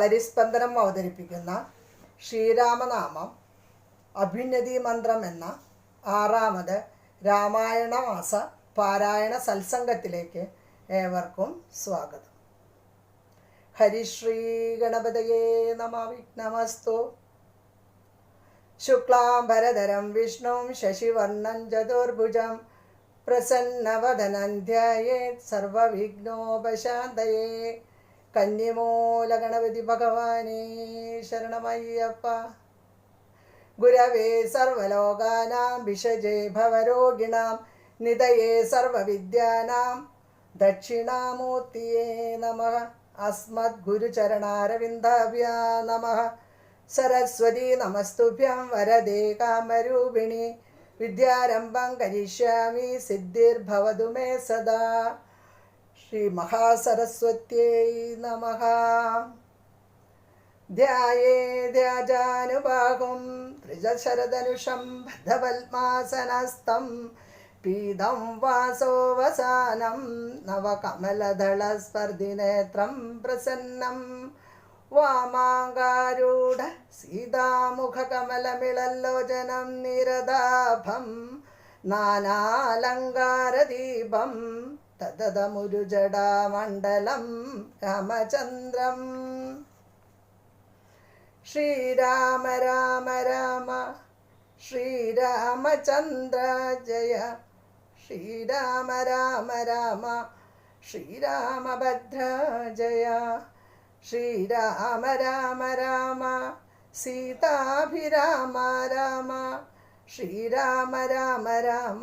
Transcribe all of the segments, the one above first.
കളരിസ്പന്ദനം അവതരിപ്പിക്കുന്ന ശ്രീരാമനാമം അഭ്യുന്നതി മന്ത്രം എന്ന ആറാമത് രാമായണ മാസ പാരായണ സത്സംഗത്തിലേക്ക് ഏവർക്കും സ്വാഗതം. ഹരിശ്രീ ഗണപതയേ നമ വിഘ്നമസ്തു. ശുക്ലാംബരധരം വിഷ്ണും ശശിവർണം ചതുർഭുജം പ്രസന്നവദനം സർവവിഘ്നോപശാന്തയേ. കന്യമൂലഗണപതി ഭഗവാനേ ശരണമയ്യപ്പ. ഗുരവേ സർവലോകാനാം വിഷജേ ഭവരോഗിണാം നിതയേ സർവവിദ്യാനാം. ദക്ഷിണാമൂർത്തിയേ നമ. അസ്മദ് ഗുരുചരണാരവിന്ദാഭ്യാ നമ. സരസ്വതി നമസ്തുഭ്യം വരദേ കാമരൂപിണി. വിദ്യാരംഭം കരിഷ്യാമി സിദ്ധിർഭവതു മേ സദാ. ശ്രീ മഹാസരസ്വത്യൈ നമഃ ധ്യായേദ്യാജാനുഭാഗം ത്രിജശരധനുഷം ബദ്ധപത്മാസനസ്തം പീതം വാസോവസാനം നവകമലദളസ്പർധിനേത്രം പ്രസന്നം. വാമാങ്കാരൂഢ സീതാമുഖകമലമിളല്ലോചനം നിരതാഭം നാനാലങ്കാരദീപം തദതമുരുജടാമണ്ഡലം രാമചന്ദ്രം. ശ്രീരാമ രാമ രാമ ശ്രീരാമചന്ദ്ര ജയ ശ്രീരാമ രാമ രാമ ശ്രീരാമഭദ്ര ജയ ശ്രീരാമ രാമ രാമ സീതാഭിരാമ രാമ ശ്രീരാമ രാമ രാമ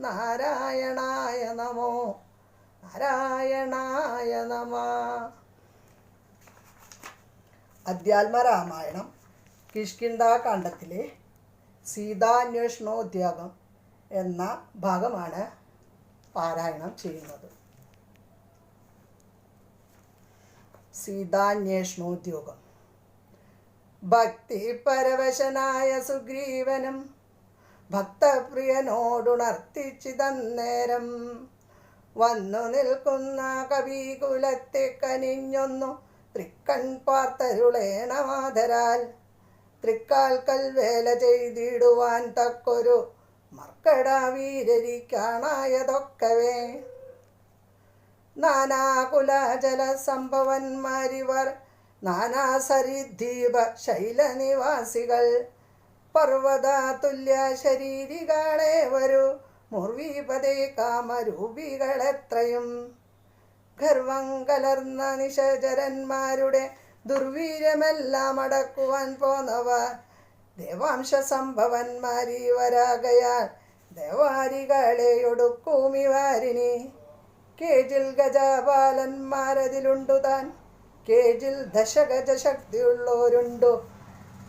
നാരായണായ നമോ. നാരായണായ നമ. അധ്യാത്മ രാമായണം കിഷ്കിണ്ടാകാന്ഡത്തിലെ സീതാന്വേഷണോദ്യോഗം എന്ന ഭാഗമാണ് പാരായണം ചെയ്യുന്നത്. സീതാന്വേഷണോദ്യോഗം. ഭക്തി പരവശനായ സുഗ്രീവനും ഭക്തപ്രിയനോടുണർത്തിച്ചിതന്നേരം വന്നു നിൽക്കുന്ന കവികുലത്തെ കനിഞ്ഞൊന്നു തൃക്കൺ പാർത്തരുളേണമാതരാൽ. തൃക്കാൽക്കൽ വേല ചെയ്തിടുവാൻ തക്കൊരു മർക്കട വീരരിക്കാണായതൊക്കവേ നാനാകുലജല സംഭവന്മാരിവർ നാനാസരിദ്വീപ ശൈലനിവാസികൾ പർവത തുല്യ ശരീരികളെ വരൂ. മുർവീപതേ കാമരൂപികളെത്രയും. ഗർവം കലർന്ന നിശചരന്മാരുടെ ദുർവീര്യമെല്ലാം അടക്കുവാൻ പോന്നവർ. ദേവാംശ സംഭവന്മാരി വരാകയാൽ ദേവാരികളെ ഒടുക്കുമിവാരിനി കേജിൽ ഗജപാലന്മാരതിലുണ്ടു താൻ. കേജിൽ ദശഗജ ശക്തിയുള്ളവരുണ്ടു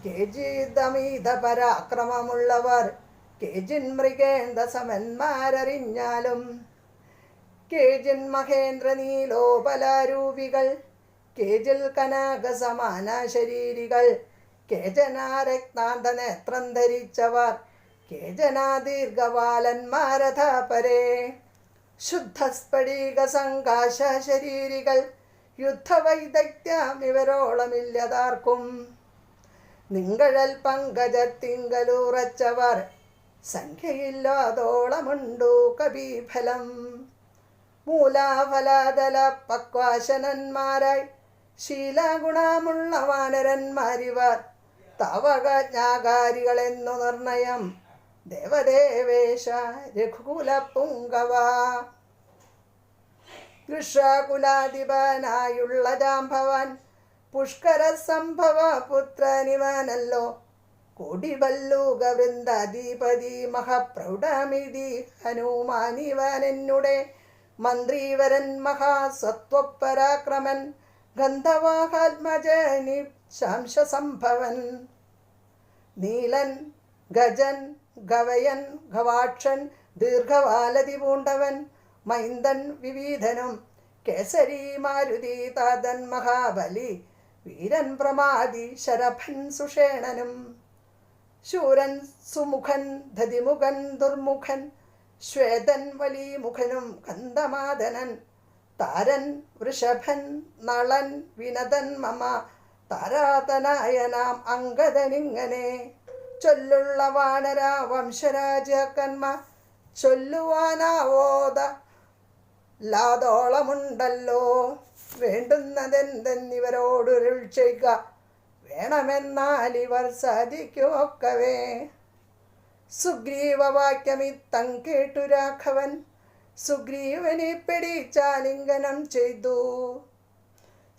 കേജിതമീത പരാക്രമമുള്ളവർ കേജിൻ മൃഗേന്ദ്ര സമന്മാരറിഞ്ഞാലും കേജിൻ മഹേന്ദ്ര നീലോപലാരൂപികൾ കേജിൽ കനക സമാന ശരീരികൾ കേജനാ രക്താന്ത നേത്രം ധരിച്ചവർ കേജനാ ദീർഘവാലന്മാരഥാപരേ ശുദ്ധസ്ഫടിക സങ്കാശ ശരീരികൾ യുദ്ധവൈദഗ്ധ്യം ഇവരോളമില്ലതാർക്കും നിങ്കഴൽ പങ്കജത്തിങ്കലൂറച്ചവർ സംഖ്യയില്ലാതോളമുണ്ടു കബീഫലം മൂലാഫലാതല പക്വാശനന്മാരായി ശീലഗുണമുള്ള വാനരന്മാരിവർ തവകജ്ഞാകാരികളെന്നു നിർണയം. ദേവദേവേശ രഘുകുല പുങ്കവ കൃഷ്ണകുലാധിപനായുള്ള ജാംഭവാൻ പുഷ്കര സംഭവ പുത്രനിവനല്ലോ. കൊടിവല്ലൂക വൃന്ദാധിപതി മഹാപ്രൗഢമിതി ഹനുമാനിവനെന്നുടെ മന്ത്രിവരൻ മഹാസത്വപരാക്രമൻ ഗന്ധവാഹാത്മജനി ശംശസംഭവൻ. നീലൻ ഗജൻ ഗവയൻ ഗവാക്ഷൻ ദീർഘവാലതി പൂണ്ടവൻ മൈന്ദൻ വിവിധനും കേസരി മാരുതി താതൻ മഹാബലി വീരൻ പ്രമാദി ശരഭൻ സുഷേണനും ശൂരൻ സുമുഖൻ ധതിമുഖൻ ദുർമുഖൻ ശ്വേതൻ വലിമുഖനും കന്ദമാദനൻ താരൻ വൃഷഭൻ നളൻ വിനതൻ മമ താരാതനായനാം അങ്കദനിങ്ങനെ ചൊല്ലുള്ള വാനര വംശരാജകന്മ ചൊല്ലുവാനാവോത ലാതോളമുണ്ടല്ലോ. വേണ്ടുന്നതെന്തെന്നിവരോടൊരുൾ ചെയ്യുക വേണമെന്നാൽ ഇവർ സാധിക്കുമൊക്കവേ. സുഗ്രീവവാക്യമിത്തം കേട്ടു രാഘവൻ. സുഗ്രീവനെ പിടിച്ചാലിംഗനം ചെയ്തു.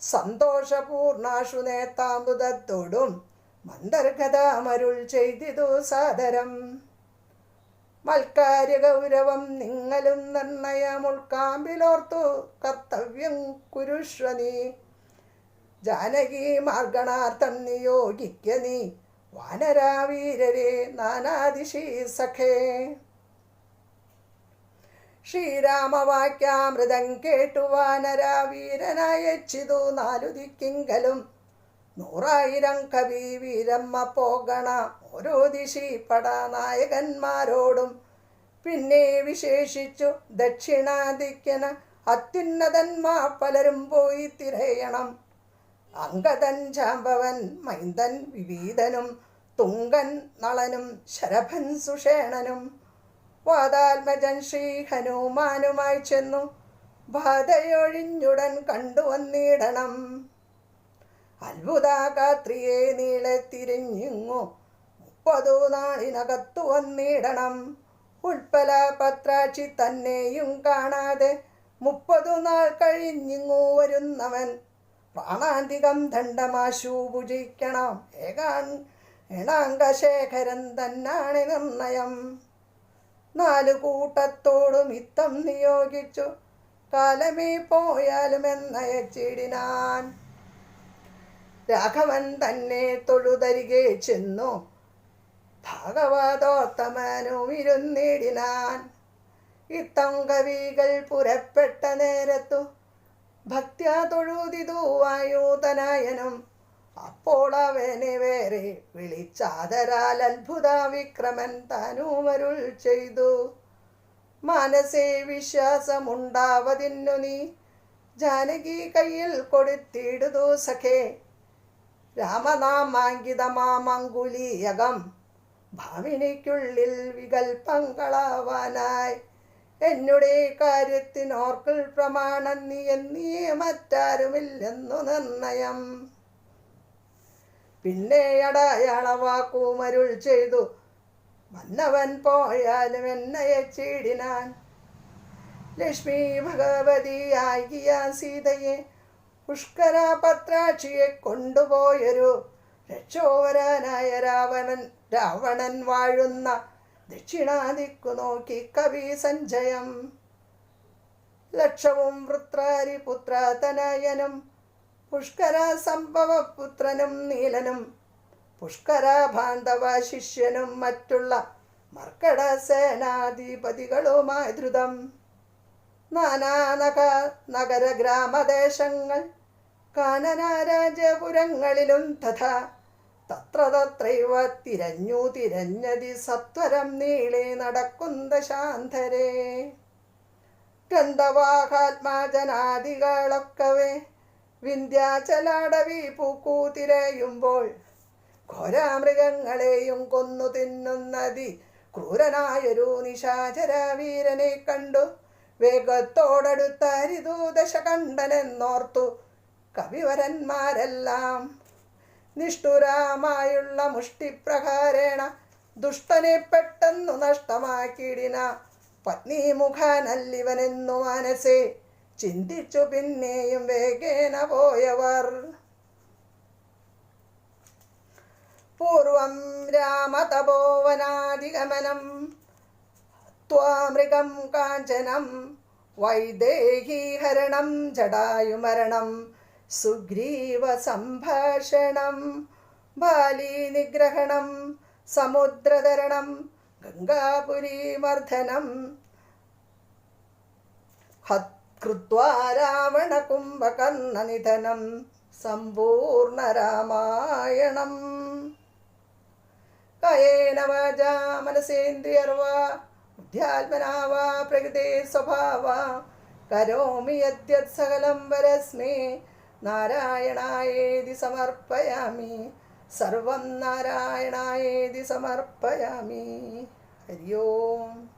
സന്തോഷപൂർണാശു നേത്താമൃതത്തോടും മന്ദർഗതാമരുൾ ചെയ്തിതു സാദരം. മൽക്കാര്യ ഗൗരവം നിങ്ങളും നിർണയമുൾക്കാമ്പിലോർത്തു കർത്തവ്യം കുരുഷ്വ നീ. ജാനകി മാർഗണാർത്ഥം നിയോഗിക്ക നീ. വാനരാവീരരെ നാനാദിശീ സഖേ. ശ്രീരാമവാക്യാമൃതം കേട്ടു വാനരാവീരനയച്ചിതു നാലു ദിക്കിങ്കലും നൂറായിരം കവി വീരമ്മ പോകണ ഓരോ ദിശി പടനായകന്മാരോടും. പിന്നെ വിശേഷിച്ചു ദക്ഷിണാദിക്കന് അത്യുന്നതന്മാ പലരും പോയി തിരയണം. അങ്കദൻ ജാമ്പവൻ മൈന്ദൻ വിവീതനും തുങ്കൻ നളനും ശരഭൻ സുഷേണനും. വാതാത്മജൻ ശ്രീ ഹനുമാനുമായി ചെന്നു ബാധയൊഴിഞ്ഞുടൻ കണ്ടുവന്നിടണം. അത്ഭുതാകാത്രിയെ നീളെ തിരിഞ്ഞിങ്ങു മുപ്പതു നാളിനകത്തു വന്നിടണം. ഉൾപ്പല പത്രാക്ഷി തന്നെയും കാണാതെ മുപ്പതു നാൾ കഴിഞ്ഞിങ്ങു വരുന്നവൻ. പ്രാണാന്തികം ദണ്ഡമാശു ഭുജിക്കണം. ഏകാൻ എണാങ്കശേഖരൻ തന്നാണ് നിർണയം. നാലു കൂട്ടത്തോടും ഇത്തം നിയോഗിച്ചു. കാലമേ പോയാലും എന്നയച്ചിടിനാൻ രാഘവൻ തന്നെ തൊഴുതരികെ ചെന്നു. ഭാഗവതോത്തമനും ഇരുന്നിടിനാൻ. ഇത്തം കവികൾ പുരപ്പെട്ട നേരത്തു ഭക്ത്യ തൊഴുതിതു വായുതനായനും അപ്പോൾ അവനെ വേറെ വിളിച്ചാതരാൽ അത്ഭുത വിക്രമൻ താനുമരുൾ ചെയ്തു. മനസ്സേ വിശ്വാസമുണ്ടാവതിന്നു നീ ജാനകി കയ്യിൽ കൊടുത്തിടുതു സഖേ. രാമനാമാങ്കിതമാമങ്കുലീയകം. ഭാവിനിക്കുള്ളിൽ വികൽപ്പങ്ങളാവാനായി എന്നുടെ കാര്യത്തിനോർക്കിൽ പ്രമാണം നീ എന്നീ മറ്റാരുമില്ലെന്നു നിർണയം. പിന്നെ അടയാളവാക്കൂമരുൾ ചെയ്തു. വന്നവൻ പോയാലും എന്നയെ ചീടിനാൻ. ലക്ഷ്മി ഭഗവതിയാകിയ സീതയെ പുഷ്കര പത്രാക്ഷിയെ കൊണ്ടുപോയൊരു രക്ഷോവരനായ രാവണൻ രാവണൻ വാഴുന്ന ദക്ഷിണാദിക്കു നോക്കി കവി സഞ്ജയം. ലക്ഷവും വൃത്രാരി പുത്രതനയനും പുഷ്കര സംഭവ പുത്രനും നീലനും പുഷ്കര ബാന്ധവ ശിഷ്യനും മറ്റുള്ള മർക്കട സേനാധിപതികളുമായി ധൃതം നാനാനഗ നഗര ഗ്രാമദേശങ്ങൾ കാനനാരാജപുരങ്ങളിലും തഥാ. തത്ര തത്രൈവ തിരഞ്ഞു തിരഞ്ഞതി സത്വരം നീളെ നടക്കുന്ന ശാന്തരേ. ഗന്ധവാഹാത്മാജനാദികളൊക്കവേ വിന്ധ്യാചലാടവി പൂക്കൂ തിരയുമ്പോൾ ഘോരാമൃഗങ്ങളെയും കൊന്നു തിന്നുന്നതി ക്രൂരനായൊരു നിശാചര വീരനെ കണ്ടു വേഗത്തോടടുത്ത ഹരിദൂദശ കണ്ടനെന്നോർത്തു കവിവരന്മാരെല്ലാം നിഷ്ഠുരമായുള്ള മുഷ്ടിപ്രകാരേണ ദുഷ്ടനെ പെട്ടെന്നു നഷ്ടമാക്കിയിടിന പത്നി മുഖാനല്ലിവനെന്നു മനസ്സേ ചിന്തിച്ചു പിന്നെയും വേഗേന പോയവർ. പൂർവം രാമതപോവനാധിഗമനം ത്വാമൃഗം കാഞ്ചനം വൈദേഹീഹരണം ജടായുമരണം സുഗ്രീവ സംഭാഷണം ബാലീനിഗ്രഹണം സമുദ്രതരണം ഗംഗാപുരീമർദ്ദനം. ഹത്കൃത്വാ രാവണകുംഭകർണനിധനം സമ്പൂർണ രാമായണം കയേന വാച മനസേന്ദ്രിയർവാ ബുദ്ധ്യാത്മനാ വാ പ്രകൃതേ സ്വഭാവ കരോമി യദ്യത് സകലം വരസ്മേ നാരായണായേതി സമർപ്പയാമി. സർവം നാരായണായേതി സമർപ്പയാമി. ഹരി ഓം.